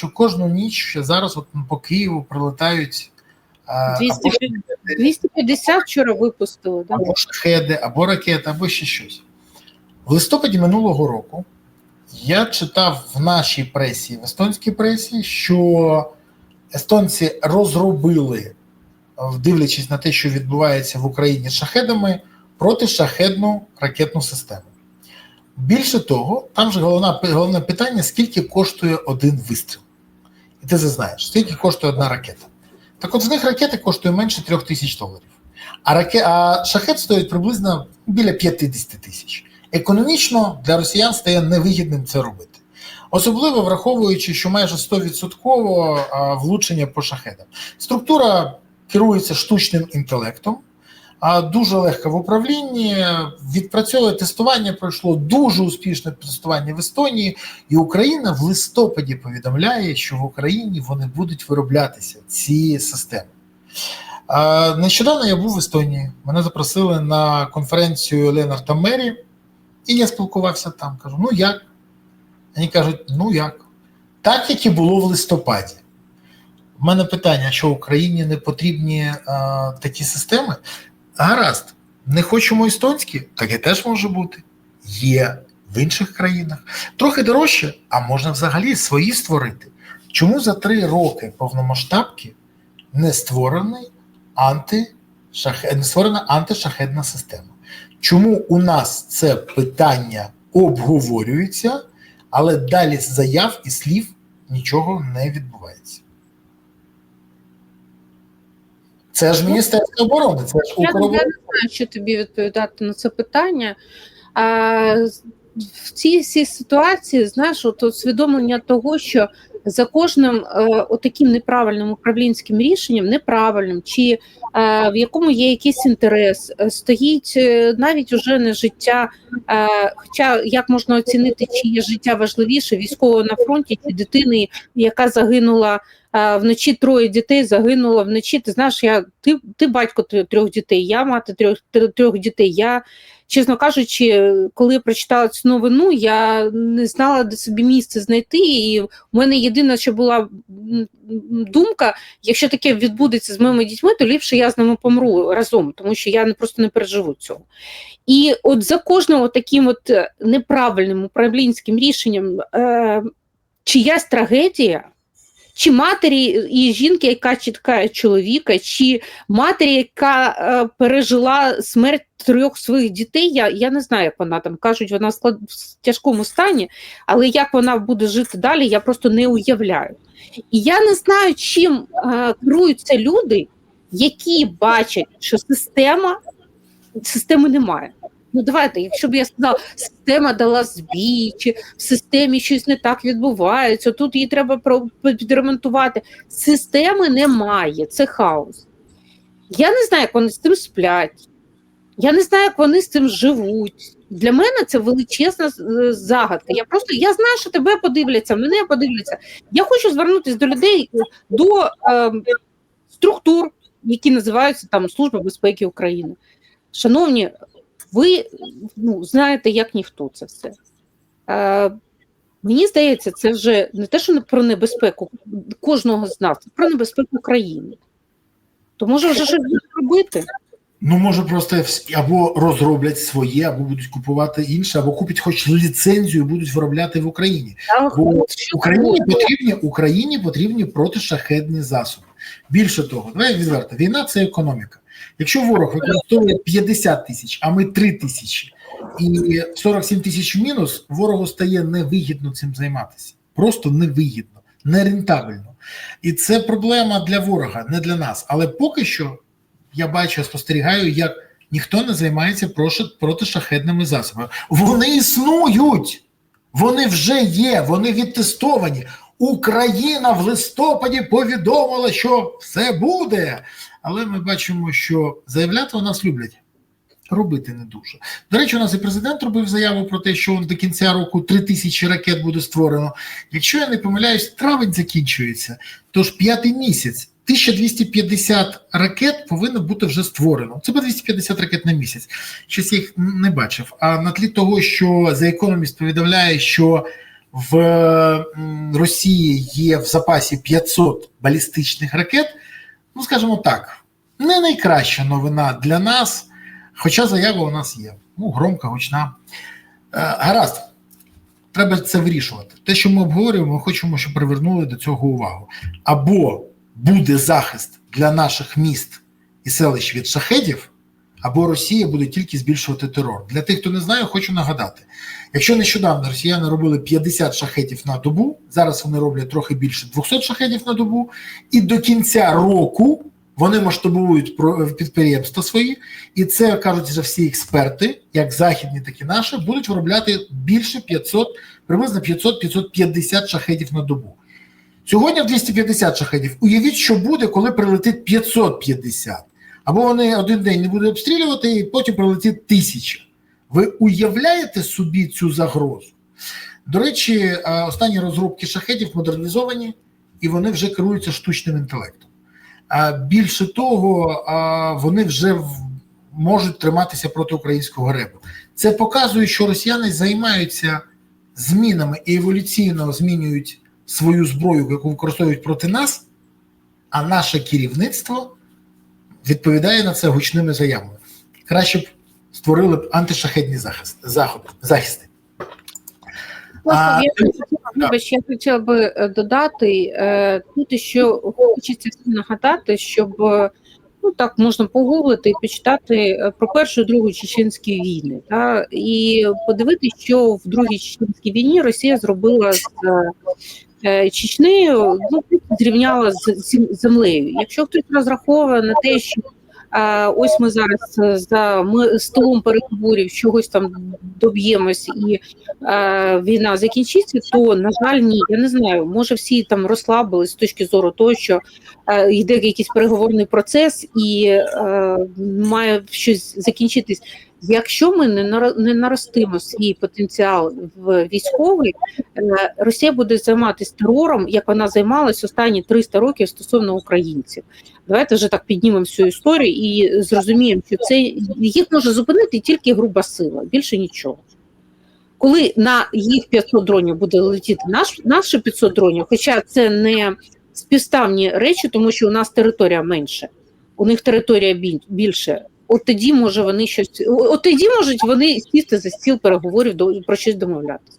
що кожну ніч ще зараз от по Києву прилетають е, 200, або, 250 вчора випустили, да? або шахеди, або ракети, або ще щось. В листопаді минулого року я читав в нашій пресі, в естонській пресі, що естонці розробили, дивлячись на те, що відбувається в Україні з шахедами, протишахедну ракетну систему. Більше того, там же головне, головне питання: скільки коштує один вистріл. Ти це знаєш, скільки коштує одна ракета. Так от з них ракети коштує менше трьох тисяч доларів. А, раке... а шахет стоїть приблизно біля 50 тисяч. Економічно для росіян стає невигідним це робити. Особливо враховуючи, що майже 100% влучення по шахедам. Структура керується штучним інтелектом, дуже легко в управлінні. Відпрацьовує тестування пройшло дуже успішне тестування в Естонії, і Україна в листопаді повідомляє, що в Україні вони будуть вироблятися ці системи. Нещодавно я був в Естонії. Мене запросили на конференцію Ленарта Мері, і я спілкувався там. Кажу: ну як? Вони кажуть, ну як? Так, як і було в листопаді. У мене питання: що Україні не потрібні а, такі системи? Гаразд, не хочемо естонські, таке теж може бути. Є в інших країнах. Трохи дорожче, а можна взагалі свої створити. Чому за три роки повномасштабки не створений антишахед... не створена антишахедна система? Чому у нас це питання обговорюється, але далі заяв і слів нічого не відбувається? Це ж Міністерство оборони, це ж Я, я не знаю, що тобі відповідати на це питання. А, в цій всій ситуації, знаєш, от усвідомлення того, що за кожним е, отаким неправильним управлінським рішенням, неправильним, чи е, в якому є якийсь інтерес, е, стоїть е, навіть уже не життя. Е, хоча як можна оцінити, чи є життя важливіше військового на фронті, чи дитини, яка загинула вночі, троє дітей загинуло вночі. Ти знаєш, я ти, ти батько трьох- дітей, я мати трьох трьох дітей. Я чесно кажучи, коли я прочитала цю новину, я не знала, де собі місце знайти. І в мене єдина, що була думка: якщо таке відбудеться з моїми дітьми, то ліпше я з ними помру разом, тому що я просто не переживу цього. І от за кожним таким от е, неправильним управлінським рішенням е, чиясь трагедія. Чи матері і жінки, яка чіткає чоловіка, чи матері, яка е, пережила смерть трьох своїх дітей, я, я не знаю, як вона там кажуть, вона в склад... в тяжкому стані, але як вона буде жити далі, я просто не уявляю. І я не знаю, чим е, керуються люди, які бачать, що система системи немає. Ну, давайте, якщо б я сказала, система дала збій, чи в системі щось не так відбувається, тут її треба підремонтувати. Системи немає, це хаос. Я не знаю, як вони з цим сплять. Я не знаю, як вони з цим живуть. Для мене це величезна е, загадка. Я просто я знаю, що тебе подивляться, мене подивляться. Я хочу звернутися до людей, до е, структур, які називаються там Служба безпеки України. Шановні, ви ну, знаєте, як ніхто це все. Е, мені здається, це вже не те, що про небезпеку кожного з нас, це про небезпеку країни. То може вже щось робити. Ну, може, просто або розроблять своє, або будуть купувати інше, або купять хоч ліцензію, і будуть виробляти в Україні. Бо Україні потрібні Україні потрібні протишахедні засоби. Більше того, давай відверто, війна це економіка. Якщо ворог використовує 50 тисяч, а ми 3 тисячі, і 47 тисяч мінус, ворогу стає невигідно цим займатися. Просто невигідно, нерентабельно. І це проблема для ворога, не для нас. Але поки що я бачу, спостерігаю, як ніхто не займається проти- протишахедними засобами. Вони існують, вони вже є, вони відтестовані. Україна в листопаді повідомила, що все буде. Але ми бачимо, що заявляти у нас люблять. Робити не дуже. До речі, у нас і президент робив заяву про те, що до кінця року 3 тисячі ракет буде створено. Якщо я не помиляюсь, травень закінчується, тож п'ятий місяць. 1250 ракет повинно бути вже створено. Це по 250 ракет на місяць. Щось їх не бачив. А на тлі того, що The Economist повідомляє, що в Росії є в запасі 500 балістичних ракет, ну скажімо так, не найкраща новина для нас, хоча заява у нас є. Ну, громка, гучна. Е, гаразд, треба це вирішувати. Те, що ми обговорюємо, ми хочемо, щоб привернули до цього увагу. Або буде захист для наших міст і селищ від шахедів, або Росія буде тільки збільшувати терор. Для тих, хто не знає, хочу нагадати: якщо нещодавно росіяни робили 50 шахетів на добу, зараз вони роблять трохи більше 200 шахетів на добу, і до кінця року вони масштабують про- підприємства свої, і це кажуть вже всі експерти, як західні, так і наші, будуть виробляти більше 500, приблизно 500-550 шахетів на добу. Сьогодні в 250 шахедів. Уявіть, що буде, коли прилетить 550. Або вони один день не будуть обстрілювати, і потім прилетить тисяча. Ви уявляєте собі цю загрозу? До речі, е, останні розробки шахедів модернізовані, і вони вже керуються штучним інтелектом. Більше того, вони вже можуть триматися проти українського ребу. Це показує, що росіяни займаються змінами і еволюційно змінюють свою зброю, яку використовують проти нас, а наше керівництво відповідає на це гучними заявами. Краще б створили б антишахедні захист, заходи, захисти. А, я, я хотіла би е, додати е, тут, що хочеться нагадати, щоб е, ну так можна погуглити і почитати про першу і другу чеченські війни, та і подивитися, що в другій чеченській війні Росія зробила з е, Чечнею, ну зрівняла з землею. Якщо хтось розраховує на те, що е, ось ми зараз за ми столом переговорів чогось там доб'ємось і е, війна закінчиться, то на жаль, ні. Я не знаю. Може, всі там розслабились з точки зору того, що йде якийсь переговорний процес і е, має щось закінчитись. Якщо ми не наростимо свій потенціал в військовий, е, Росія буде займатися терором, як вона займалась останні 300 років стосовно українців. Давайте вже так піднімемо всю історію і зрозуміємо, що це їх може зупинити тільки груба сила, більше нічого. Коли на їх 500 дронів буде летіти наш, наші 500 дронів, хоча це не співставні речі, тому що у нас територія менше, у них територія більше. От тоді може вони щось, от тоді можуть вони сісти за стіл переговорів до про щось домовлятися.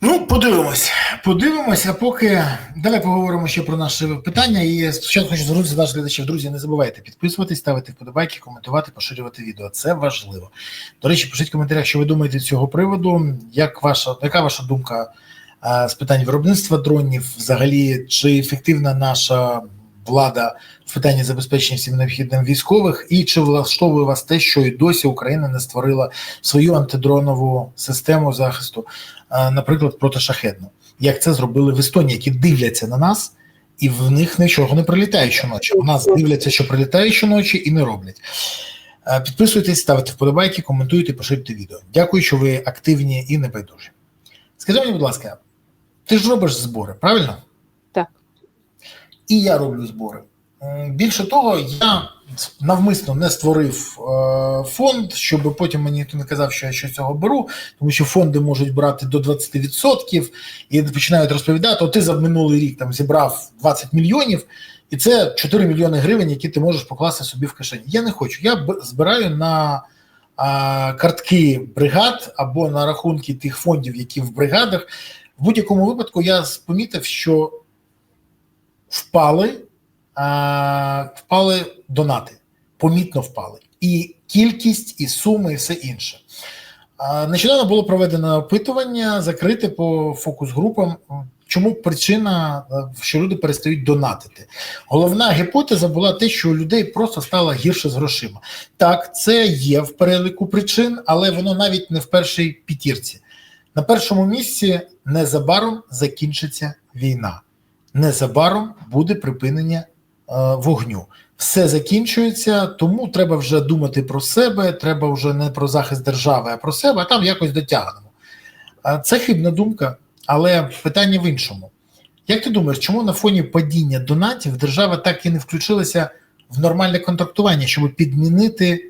Ну, подивимось. Подивимось, а поки давай поговоримо ще про наше питання. І спочатку хочу звернутися до наших глядачів. Друзі, не забувайте підписуватись, ставити вподобайки, коментувати, поширювати відео. Це важливо. До речі, пишіть в коментарях, що ви думаєте з цього приводу. Як ваша, яка ваша думка з питань виробництва дронів? Взагалі, чи ефективна наша влада в питанні забезпечення всім необхідним військових, і чи влаштовує вас те, що і досі Україна не створила свою антидронову систему захисту? наприклад, протишахедну, як це зробили в Естонії, які дивляться на нас, і в них нічого не прилітає щоночі. У нас дивляться, що прилітає щоночі, і не роблять. Підписуйтесь, ставте вподобайки, коментуйте, поширюйте відео. Дякую, що ви активні і небайдужі. Скажи мені, будь ласка, ти ж робиш збори, правильно? Так. І я роблю збори. Більше того, я навмисно не створив е, фонд, щоб потім мені ніхто не казав, що я щось цього беру, тому що фонди можуть брати до 20% і починають розповідати: о, ти за минулий рік там зібрав 20 мільйонів, і це 4 мільйони гривень, які ти можеш покласти собі в кишені. Я не хочу. Я збираю на а, картки бригад або на рахунки тих фондів, які в бригадах. В будь-якому випадку я помітив, що впали, а, впали донати, помітно впали. І кількість, і суми, і все інше. Нещодавно було проведено опитування, закрите по фокус-групам. Чому причина, е, що люди перестають донатити? Головна гіпотеза була те, що у людей просто стало гірше з грошима. Так, це є в переліку причин, але воно навіть не в першій п'ятірці. На першому місці незабаром закінчиться війна. Незабаром буде припинення е, вогню. Все закінчується, тому треба вже думати про себе. Треба вже не про захист держави, а про себе, а там якось дотягнемо. Е, Це хибна думка, але питання в іншому. Як ти думаєш, чому на фоні падіння донатів держава так і не включилася в нормальне контрактування, щоб підмінити е,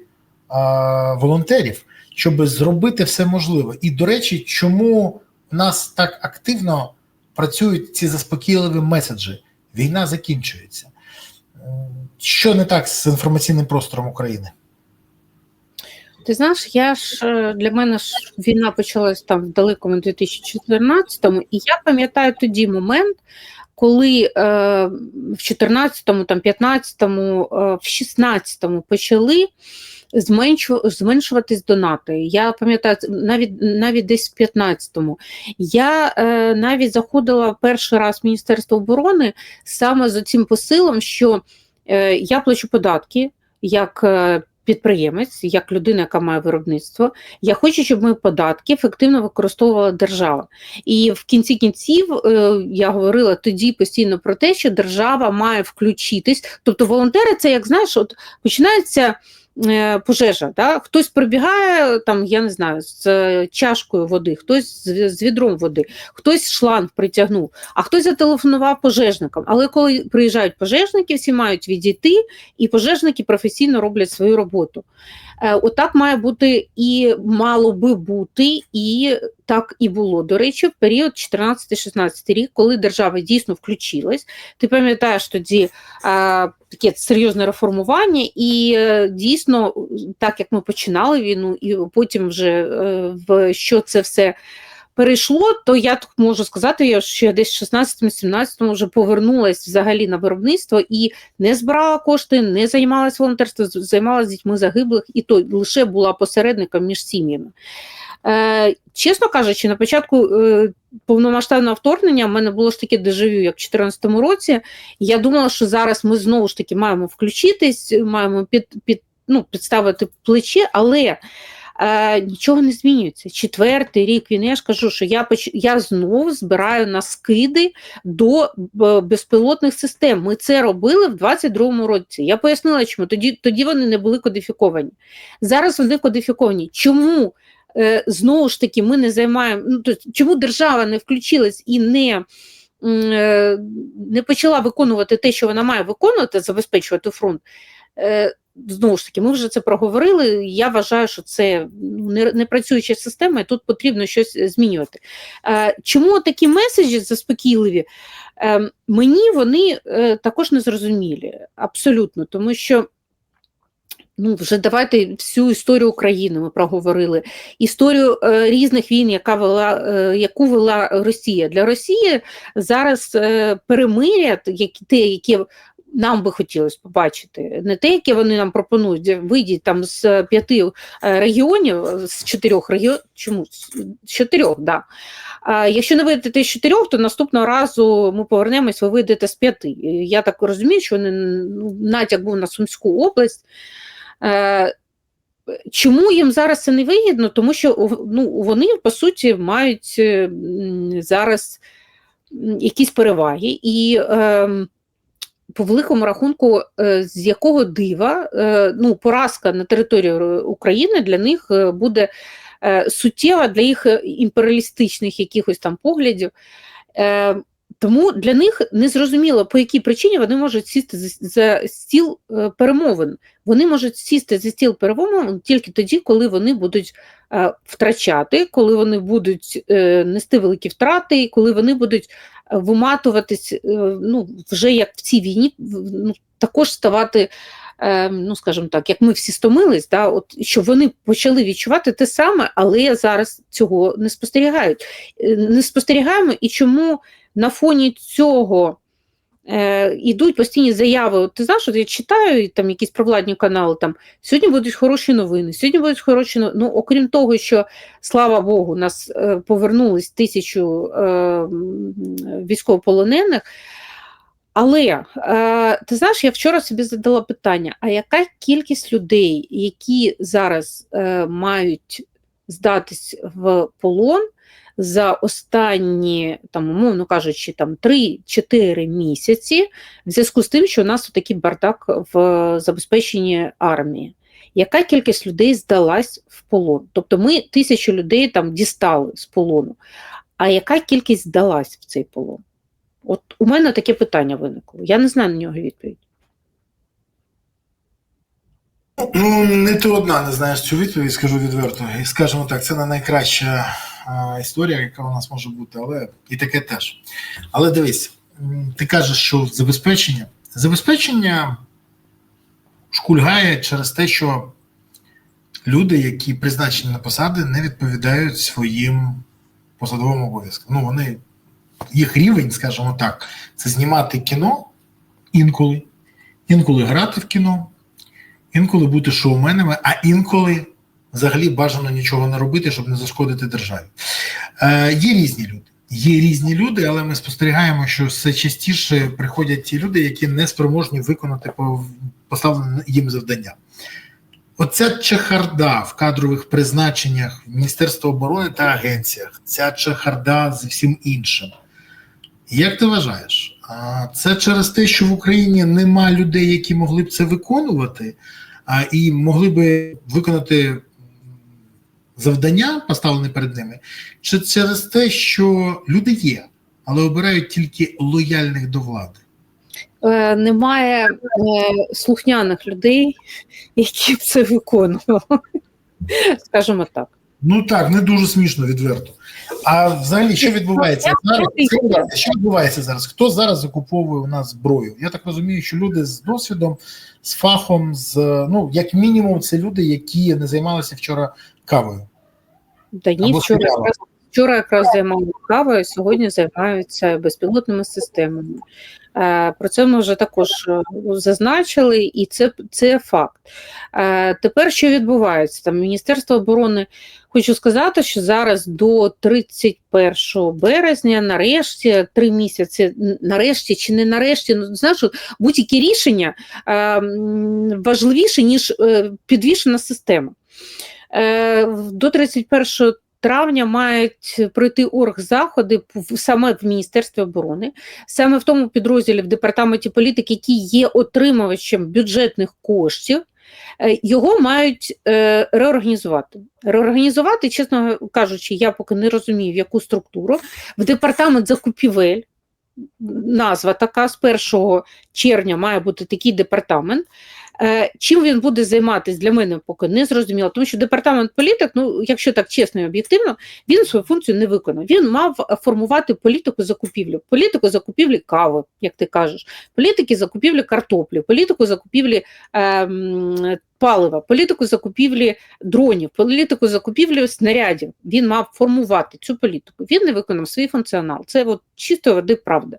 волонтерів? Щоб зробити все можливе. І, до речі, чому у нас так активно працюють ці заспокійливі меседжі? Війна закінчується. Що не так з інформаційним простором України? Ти знаєш, я ж е, для мене ж війна почалась там в далекому 2014-му, і я пам'ятаю тоді момент, коли е, в 14-му, там 15-му, е, в 16-му почали зменшу, зменшуватись донати. Я пам'ятаю навіть навіть десь в 15-му. Я е, навіть заходила перший раз в Міністерство оборони саме з цим посилом, що е, я плачу податки як. е, Підприємець, як людина, яка має виробництво, я хочу, щоб мої податки ефективно використовувала держава. І в кінці кінців е, я говорила тоді постійно про те, що держава має включитись. Тобто, волонтери, це як знаєш, от починається пожежа. Да? Хтось прибігає там, я не знаю, з е, чашкою води, хтось з, з відром води, хтось шланг притягнув, а хтось зателефонував пожежникам. Але коли приїжджають пожежники, всі мають відійти, і пожежники професійно роблять свою роботу. Е, Отак має бути і мало би бути, і так і було. До речі, в період 14-16 рік, коли держава дійсно включилась, ти пам'ятаєш тоді е, таке серйозне реформування, і е, дійсно, так як ми починали війну, і потім вже е, в що це все. Перейшло, то я так можу сказати, що я десь в 16-17 вже повернулася взагалі на виробництво і не збирала кошти, не займалася волонтерством, займалася дітьми загиблих, і то лише була посередником між сім'ями. Е, чесно кажучи, на початку е, повномасштабного вторгнення в мене було ж таке дежавю, як в 2014 році. Я думала, що зараз ми знову ж таки маємо включитись, маємо під, під, ну, підставити плече, але е, нічого не змінюється. Четвертий рік війни, я ж кажу, що я, поч... я знову збираю на скиди до безпілотних систем. Ми це робили в 22-му році. Я пояснила, чому тоді, тоді вони не були кодифіковані. Зараз вони кодифіковані. Чому? Е, Знову ж таки, ми не займаємо. Ну, тобто, чому держава не включилась і не, е, не почала виконувати те, що вона має виконувати, забезпечувати фронт? Е, Знову ж таки, ми вже це проговорили. Я вважаю, що це ну, не, працююча система, і тут потрібно щось змінювати. Чому такі меседжі заспокійливі? Мені вони також не зрозумілі, абсолютно, тому що. Ну, вже давайте всю історію України ми проговорили. Історію е, різних війн, яка вела, е, яку вела Росія. Для Росії зараз е, перемиря, які, те, яке нам би хотілося побачити, не те, яке вони нам пропонують, вийдіть там з п'яти е, регіонів, з чотирьох регіонів, чому? З чотирьох, да. Якщо не вийдете з чотирьох, то наступного разу ми повернемось, ви вийдете з п'яти. Я так розумію, що вони, ну, натяк був на Сумську область. Е, Чому їм зараз це не вигідно? Тому що ну, вони, по суті, мають е, зараз якісь переваги. І е, по великому рахунку, е, з якого дива ну, поразка на території України для них буде суттєва для їх імперіалістичних якихось там поглядів. Тому для них незрозуміло, по якій причині вони можуть сісти за, стіл е, перемовин. Вони можуть сісти за стіл перемовин тільки тоді, коли вони будуть е, втрачати, коли вони будуть е, нести великі втрати, коли вони будуть виматуватись, ну, вже як в цій війні, ну, також ставати. Ну, скажімо так, як ми всі стомились, да, от, що вони почали відчувати те саме, але зараз цього не спостерігають. Не спостерігаємо, і чому на фоні цього е, ідуть постійні заяви. Ти знаєш, от я читаю там якісь провладні канали, там сьогодні будуть хороші новини, сьогодні будуть хороші новини. Ну, окрім того, що слава Богу, нас е, повернулись тисячу е, військовополонених. Але е, ти знаєш, я вчора собі задала питання: а яка кількість людей, які зараз е, мають здатись в полон за останні, там, умовно кажучи, там 3-4 місяці, в зв'язку з тим, що у нас такий бардак в забезпеченні армії? Яка кількість людей здалась в полон? Тобто ми тисячу людей там дістали з полону. А яка кількість здалась в цей полон? От у мене таке питання виникло. Я не знаю на нього відповідь. Ну, не ти одна не знаєш цю відповідь, скажу відверто. І скажімо так, це не найкраща а, історія, яка у нас може бути, але і таке теж. Але дивись, ти кажеш, що забезпечення. Забезпечення шкульгає через те, що люди, які призначені на посади, не відповідають своїм посадовим обов'язкам. Ну, вони, їх рівень, скажімо так, це знімати кіно інколи, інколи грати в кіно, інколи бути шоуменами, а інколи взагалі бажано нічого не робити, щоб не зашкодити державі. Е, є різні люди. Є різні люди, але ми спостерігаємо, що все частіше приходять ті люди, які не спроможні виконати по- поставлене їм завдання. Оця чехарда в кадрових призначеннях в Міністерства оборони та агенціях, ця чехарда з всім іншим. Як ти вважаєш, це через те, що в Україні нема людей, які могли б це виконувати, а, і могли би виконати завдання, поставлене перед ними, чи через те, що люди є, але обирають тільки лояльних до влади? Е, Немає е, слухняних людей, які б це виконували. Скажімо так. Ну так, не дуже смішно, відверто. А взагалі, що відбувається зараз? Що відбувається зараз? Хто зараз закуповує у нас зброю? Я так розумію, що люди з досвідом, з фахом, з ну як мінімум, це люди, які не займалися вчора кавою. Та ні, Або вчора якраз, вчора якраз займалися кавою, сьогодні займаються безпілотними системами. Е, Про це ми вже також е, зазначили, і це, це факт. Е, Тепер що відбувається? Там Міністерство оборони, хочу сказати, що зараз до 31 березня, нарешті, три місяці, нарешті чи не нарешті, ну знаєш, будь-які рішення е, м, важливіші, ніж підвішена система. До 31 травня мають пройти оргзаходи саме в Міністерстві оборони, саме в тому підрозділі в департаменті політики, який є отримувачем бюджетних коштів. е, Його мають е, реорганізувати. Реорганізувати, чесно кажучи, я поки не розумію, в яку структуру. В департамент закупівель, назва така, з 1 червня має бути такий департамент. Е, Чим він буде займатися для мене поки не зрозуміло, тому що департамент політик, ну якщо так чесно і об'єктивно, він свою функцію не виконав. Він мав формувати політику закупівлі, політику закупівлі кави, як ти кажеш, політики закупівлі картоплі, політику закупівлі е, палива, політику закупівлі дронів, політику закупівлі снарядів. Він мав формувати цю політику. Він не виконав свій функціонал. Це от чистої води правда.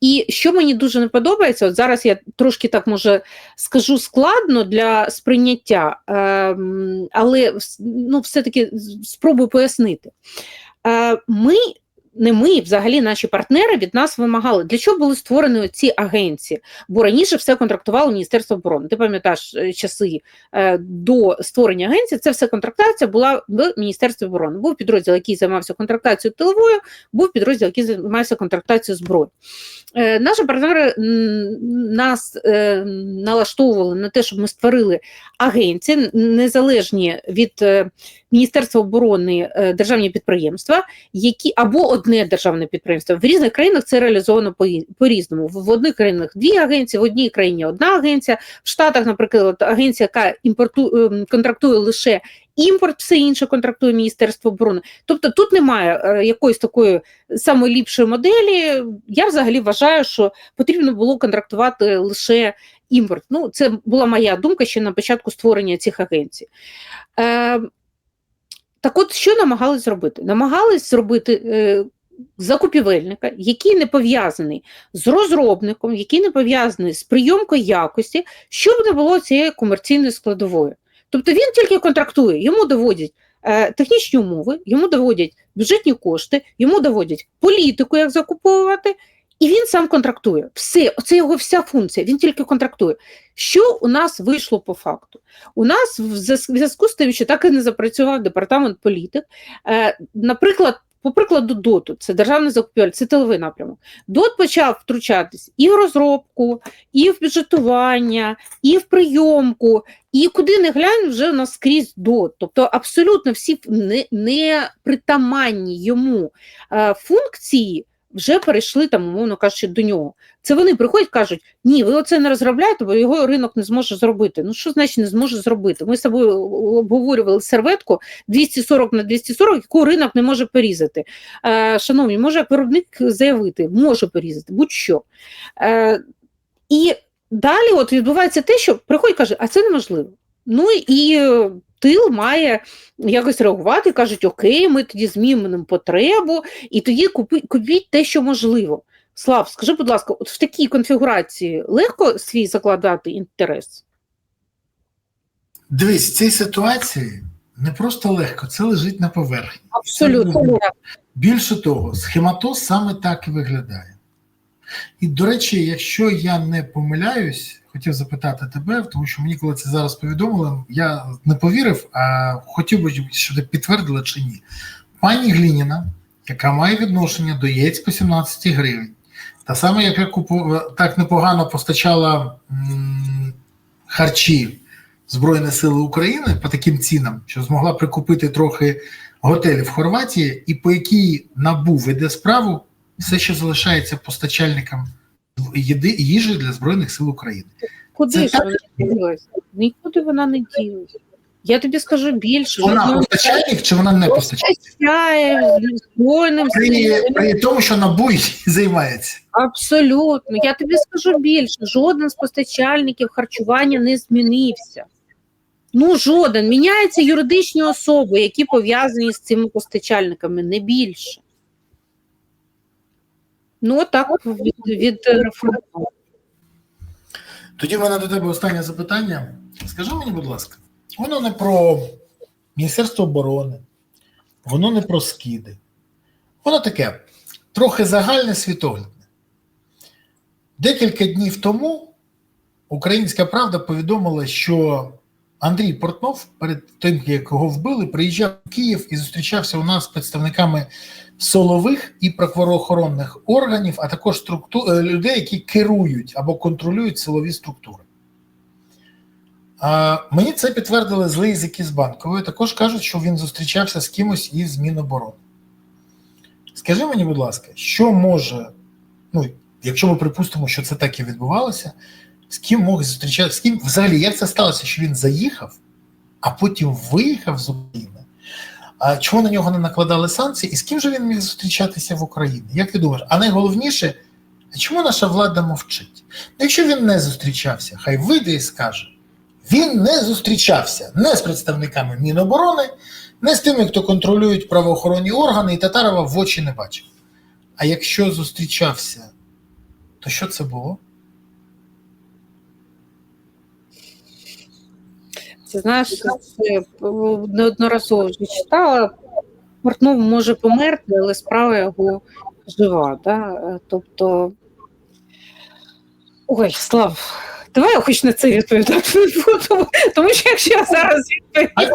І що мені дуже не подобається, от зараз я трошки так може скажу складно для сприйняття, ем, але ну, все-таки спробую пояснити. Е, Ми, не ми, взагалі наші партнери від нас вимагали, для чого були створені ці агенції? Бо раніше все контрактувало Міністерство оборони. Ти пам'ятаєш е, часи е, до створення агенції, це все контрактація була в Міністерстві оборони. Був підрозділ, який займався контрактацією тиловою, був підрозділ, який займався контрактацією зброї. Е, Наші партнери нас налаштовували на те, щоб ми створили агенції незалежні від Міністерства оборони державні підприємства, які або одне державне підприємство. В різних країнах це реалізовано по- по-різному. В одних країнах дві агенції, в одній країні одна агенція. В Штатах, наприклад, агенція, яка імпорту, ем, контрактує лише імпорт, все інше контрактує Міністерство оборони. Тобто тут немає е, якоїсь такої самої ліпшої моделі. Я взагалі вважаю, що потрібно було контрактувати лише імпорт. Ну, це була моя думка ще на початку створення цих агенцій. Е, так от, що намагались зробити? Намагались зробити е, закупівельника, який не пов'язаний з розробником, який не пов'язаний з прийомкою якості, щоб не було цієї комерційної складової. Тобто він тільки контрактує, йому доводять е, технічні умови, йому доводять бюджетні кошти, йому доводять політику, як закуповувати, і він сам контрактує. Все, це його вся функція, він тільки контрактує. Що у нас вийшло по факту? У нас в зв'язку з тим, що так і не запрацював департамент політик, е, наприклад, по прикладу ДОТу, це державний закупівель, це тиловий напрямок. ДОТ почав втручатись і в розробку, і в бюджетування, і в прийомку, і куди не глянь, вже у нас скрізь ДОТ. Тобто абсолютно всі не, не притаманні йому е, функції вже перейшли там, умовно кажучи, до нього. Це вони приходять, кажуть: ні, ви оце не розробляєте, бо його ринок не зможе зробити. Ну що значить не зможе зробити? Ми з тобою обговорювали серветку 240 на 240, яку ринок не може порізати. Е, шановні, може виробник заявити, може порізати, будь-що. Е, і далі от відбувається те, що приходять каже, а це неможливо. Ну і тил має якось реагувати, кажуть, окей, ми тоді змінимо потребу, і тоді купи, купіть те, що можливо. Слав, скажи, будь ласка, от в такій конфігурації легко свій закладати інтерес? Дивись, в цій ситуації не просто легко, це лежить на поверхні. Абсолютно. Це. Більше того, схематоз саме так і виглядає. І, до речі, якщо я не помиляюсь, хотів запитати тебе, тому що мені, коли це зараз повідомили, я не повірив, а хотів би, щоб ти підтвердила чи ні. Пані Глініна, яка має відношення до яєць по 17 гривень, та сама, яка купу... так непогано постачала харчі Збройні Сили України по таким цінам, що змогла прикупити трохи готелі в Хорватії, і по якій НАБУ веде справу, все ще залишається постачальником їди їжі для Збройних сил України. Куди Це ж так? вона ділась? Нікуди вона не ділась. Я тобі скажу більше. Вона постачальник чи вона не постачальник? постачає збройним При, при тому, що НАБУ займається. Абсолютно. Я тобі скажу більше. Жоден з постачальників харчування не змінився. Ну, жоден. Міняються юридичні особи, які пов'язані з цими постачальниками, не більше. Ну, так від, від. Тоді в мене до тебе останнє запитання. Скажи мені, будь ласка, воно не про Міністерство оборони, воно не про скиди. Воно таке трохи загальне світоглядне. Декілька днів тому Українська Правда повідомила, що Андрій Портнов, перед тим, як його вбили, приїжджав в Київ і зустрічався у нас з представниками солових і правоохоронних органів, а також структу... е, людей, які керують або контролюють силові структури. А, мені це підтвердили злий язики з банкової. Також кажуть, що він зустрічався з кимось із Міноборони. Скажи мені, будь ласка, що може, ну, якщо ми припустимо, що це так і відбувалося, з ким мог зустрічатися, з ким взагалі як це сталося, що він заїхав, а потім виїхав з України? Чому на нього не накладали санкції, і з ким же він міг зустрічатися в Україні? Як ти думаєш? А найголовніше, чому наша влада мовчить? Ну, Якщо він не зустрічався, хай вийде і скаже. Він не зустрічався не з представниками Міноборони, не з тими, хто контролюють правоохоронні органи, і Татарова в очі не бачив. А якщо зустрічався, то що це було? Це знаєш, це е, неодноразово вже читала. Портнов може померти, але справа його жива. Да? Е, Тобто, ой, Слав, давай я хоч на це відповідати тому що якщо я зараз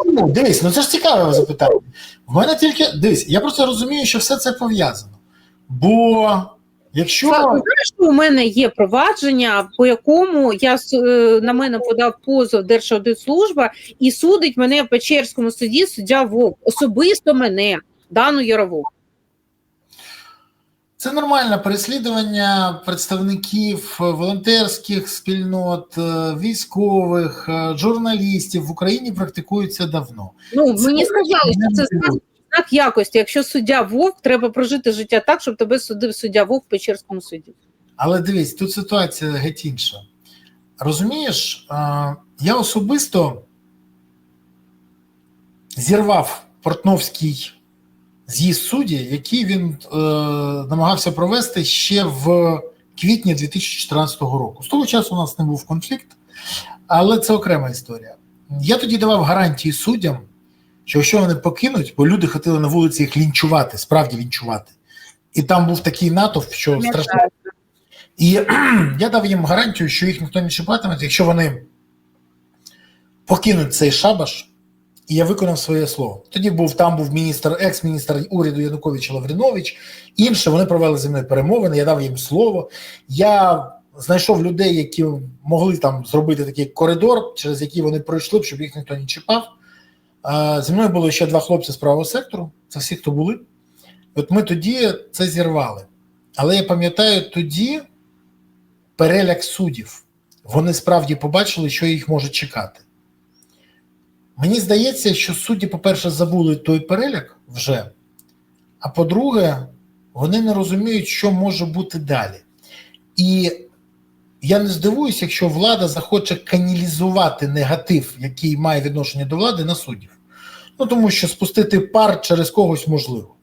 ну, дивись, ну це ж цікаве запитання. В мене тільки дивись, я просто розумію, що все це пов'язано. Бо якщо. Знаєш, у мене є провадження, по якому я е, на мене подав позов Держаудитслужба і судить мене в Печерському суді суддя Вовк, особисто мене, Дану Ярову. Це нормальне переслідування представників волонтерських спільнот, е, військових, е, журналістів в Україні практикується давно. Ну, Це мені сказали, що це знак якості. Якщо суддя Вовк, треба прожити життя так, щоб тебе судив суддя Вовк в Печерському суді. Але дивись, тут ситуація геть інша. Розумієш, я особисто зірвав портновський з'їзд судді, який він е, намагався провести ще в квітні 2014 року. З того часу у нас не був конфлікт, але це окрема історія. Я тоді давав гарантії суддям, що якщо вони покинуть, бо люди хотіли на вулиці їх лінчувати, справді лінчувати. І там був такий натовп, що страшно. І я дав їм гарантію, що їх ніхто не чіпатиме, якщо вони покинуть цей шабаш, і я виконав своє слово. Тоді був там був міністр, екс-міністр уряду Янукович Лавринович, інше вони провели зі мною перемовини, я дав їм слово. Я знайшов людей, які могли там зробити такий коридор, через який вони пройшли, щоб їх ніхто не чіпав. Зі мною було ще два хлопці з правого сектору, це всі, хто були. От ми тоді це зірвали. Але я пам'ятаю тоді переляк суддів. Вони справді побачили, що їх може чекати. Мені здається, що судді, по-перше, забули той переляк вже, а по-друге, вони не розуміють, що може бути далі. І я не здивуюся, якщо влада захоче каналізувати негатив, який має відношення до влади, на суддів. Ну тому що спустити пар через когось можливо.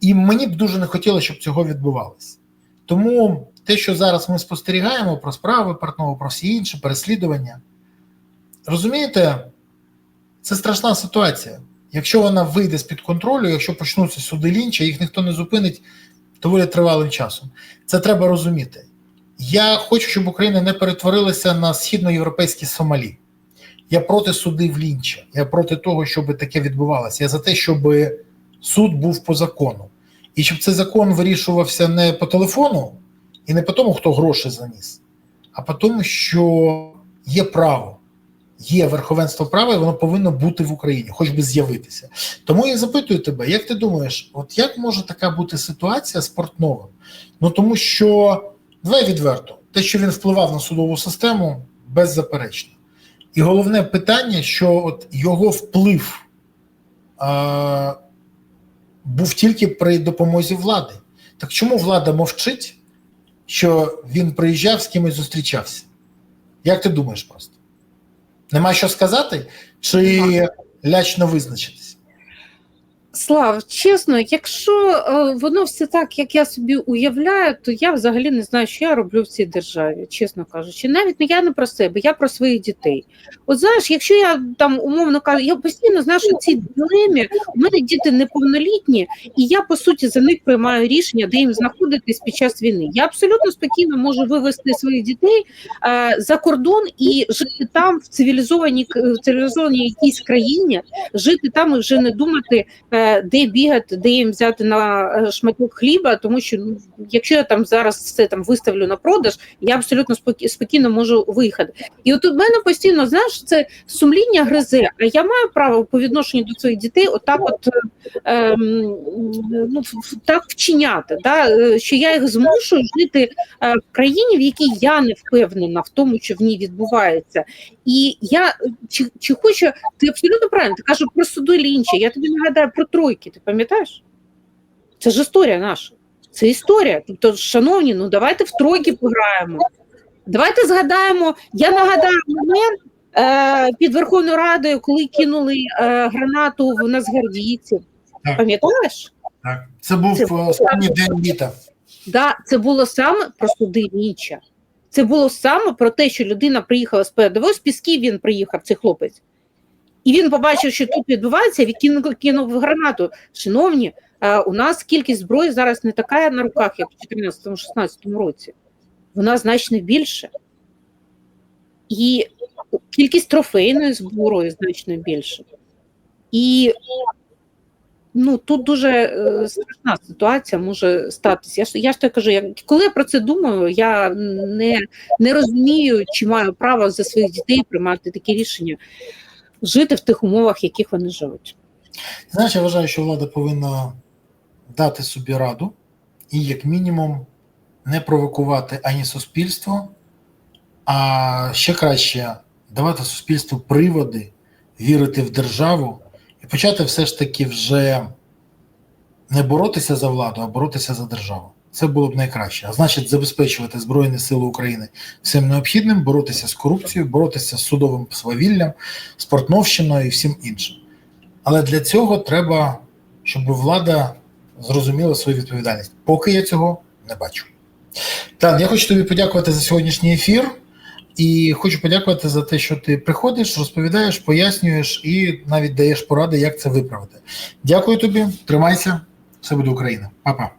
І мені б дуже не хотілося, щоб цього відбувалося. Тому те, що зараз ми спостерігаємо про справи Портнова, про всі інші переслідування, розумієте, це страшна ситуація. Якщо вона вийде з-під контролю, якщо почнуться суди лінча, їх ніхто не зупинить доволі тривалим часом. Це треба розуміти. Я хочу, щоб Україна не перетворилася на східноєвропейські Сомалі. Я проти судів лінча. Я проти того, щоб таке відбувалося. Я за те, щоб суд був по закону. І щоб цей закон вирішувався не по телефону і не по тому, хто гроші заніс, а по тому, що є право, є верховенство права, і воно повинно бути в Україні, хоч би з'явитися. Тому я запитую тебе, як ти думаєш, от як може така бути ситуація з Портновим? Ну тому що, давай відверто, те, що він впливав на судову систему, беззаперечно. І головне питання, що от його вплив а, був тільки при допомозі влади. Так чому влада мовчить, що він приїжджав з кимось зустрічався? Як ти думаєш просто? Нема що сказати? Чи лячно визначитись? Слав, чесно, якщо е, воно все так, як я собі уявляю, то я взагалі не знаю, що я роблю в цій державі, чесно кажучи. Навіть не я не про себе, я про своїх дітей. От знаєш, якщо я там умовно кажу, я постійно знаю, що в цій дилемі у мене діти неповнолітні, і я по суті за них приймаю рішення, де їм знаходитись під час війни. Я абсолютно спокійно можу вивезти своїх дітей е, за кордон і жити там в цивілізованій в цивілізованій якійсь країні, жити там і вже не думати. е, де бігати, де їм взяти на е, шматок хліба, тому що ну, якщо я там зараз все там виставлю на продаж, я абсолютно спокі- спокійно можу виїхати. І от у мене постійно знаєш, це сумління гризе. А я маю право по відношенню до своїх дітей, отак, от е, ем, ну так вчиняти, да? е, що я їх змушую жити в країні, в якій я не впевнена в тому, що в ній відбувається. І я е, чи, чи хочу, ти абсолютно правильно, ти кажеш про суди лінча. Я тобі нагадаю про тройки, ти пам'ятаєш? Це ж історія наша. Це історія. Тобто, шановні, ну давайте в тройки пограємо. Давайте згадаємо. Я нагадаю момент е, під Верховною Радою, коли кинули е, гранату в Нацгвардійців. Так. Пам'ятаєш? Так. Це був Це- е, останній день літа. Да, це було саме про суди Ніча. Це було саме про те, що людина приїхала з передової, з пісків він приїхав, цей хлопець. І він побачив, що тут відбувається, він кинув, гранату. Шановні, е, у нас кількість зброї зараз не така на руках, як в 2014-2016 році. Вона значно більше. І кількість трофейної зброї значно більше. І ну тут дуже е, страшна ситуація може статися. Я ж я ж так кажу, я, коли я про це думаю, я не, не розумію, чи маю право за своїх дітей приймати такі рішення, жити в тих умовах, в яких вони живуть. Знаєш, я вважаю, що влада повинна дати собі раду і, як мінімум, не провокувати ані суспільство, а ще краще давати суспільству приводи вірити в державу і почати все ж таки вже не боротися за владу, а боротися за державу. Це було б найкраще. А значить, забезпечувати Збройні Сили України всім необхідним, боротися з корупцією, боротися з судовим свавіллям, з портновщиною і всім іншим. Але для цього треба, щоб влада зрозуміла свою відповідальність. Поки я цього не бачу. Тан, я хочу тобі подякувати за сьогоднішній ефір. І хочу подякувати за те, що ти приходиш, розповідаєш, пояснюєш і навіть даєш поради, як це виправити. Дякую тобі, тримайся, все буде Україна. Па-па.